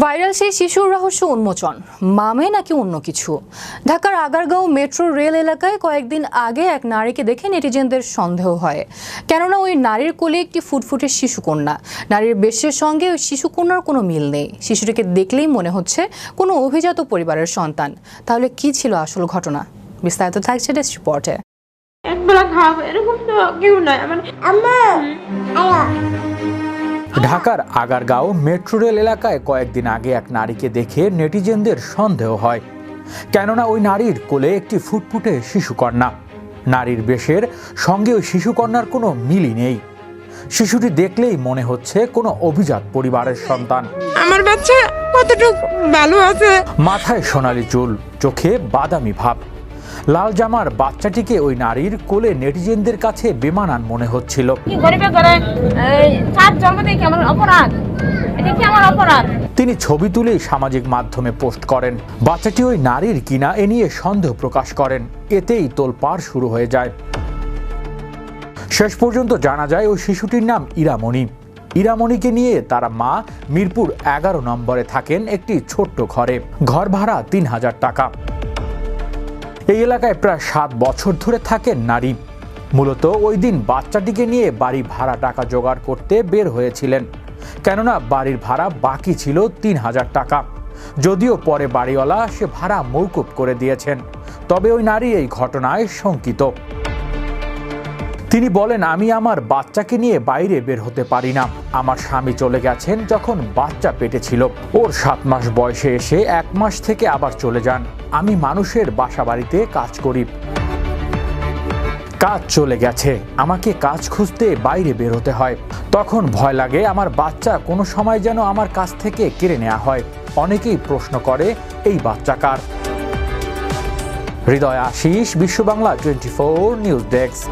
Viral সেই শিশুর রহস্য উন্মোচন। মামে নাকি অন্য কিছু? ঢাকার আগারগাঁও মেট্রো রেল এলাকায় কয়েকদিন আগে এক নারীকে দেখে নেটিজেনদের সন্দেহ হয়। কেননা ওই নারীর কোলে একটি ফুটফুটে শিশুকন্যা নারীর বেশের সঙ্গে ওই শিশুকন্যার কোনো মিল নেই। শিশুটিকে দেখলেই মনে হচ্ছে কোনো অভিজাত পরিবারের সন্তান। তাহলে কি ছিল আসল ঘটনা? বিস্তারিত থাকছে ডেস্ক রিপোর্টে। একবেলা খাওয়াবো এরকম তো কেউ নাই। আমার ঢাকার আগারগাঁও মেট্রো রেল এলাকায় কয়েকদিন আগে এক নারীকে দেখে নেটিজেনদের সন্দেহ হয়। কেননা ওই নারীর কোলে একটি ফুটফুটে শিশুকন্যা। নারীর বেশের সঙ্গে ওই শিশুকন্যার কোনো মিলই নেই। শিশুটি দেখলেই মনে হচ্ছে কোনো অভিজাত পরিবারের সন্তান। আমার বাচ্চা কতটুকু ভালো আছে? মাথায় সোনালি চুল চোখে বাদামি ভাব। লাল জামার বাচ্চাটিকে ওই নারীর কোলে নেটিজেনদের কাছে বেমানান মনে হচ্ছিল। অপরাধ? তিনি ছবি তুলেই সামাজিক মাধ্যমে পোস্ট করেন। বাচ্চাটি ওই নারীর কিনা এ নিয়ে সন্দেহ প্রকাশ করেন। এতেই তোলপাড় শুরু হয়ে যায়। শেষ পর্যন্ত জানা যায় ওই শিশুটির নাম ইরামণি। ইরামণিকে নিয়ে তারা মা মিরপুর এগারো নম্বরে থাকেন একটি ছোট্ট ঘরে। ঘর ভাড়া তিন হাজার টাকা। এই এলাকায় প্রায় সাত বছর ধরে থাকেন নারী। মূলত ওই দিন বাচ্চাটিকে নিয়ে বাড়ি ভাড়া টাকা জোগাড় করতে বের হয়েছিলেন। কেননা বাড়ির ভাড়া বাকি ছিল তিন হাজার টাকা। যদিও পরে বাড়িওয়ালা সে ভাড়া মৌকুব করে দিয়েছেন। তবে ওই নারী এই ঘটনায় শঙ্কিত। তিনি বলেন, আমি আমার বাচ্চাকে নিয়ে বাইরে বের হতে পারি না। আমার স্বামী চলে গেছেন যখন বাচ্চা পেটে ছিল। ওর সাত মাস বয়সে এসে এক মাস থেকে আবার চলে যান। আমি মানুষের বাসা বাড়িতে কাজ করি। কাজ চলে গেছে। আমাকে কাজ খুঁজতে বাইরে বের হতে হয়। তখন ভয় লাগে, আমার বাচ্চা কোনো সময় যেন আমার কাছ থেকে কেড়ে নেওয়া হয়। অনেকেই প্রশ্ন করে, এই বাচ্চা কার? Hridoy Ashis Biswa Bangla twenty four news desk.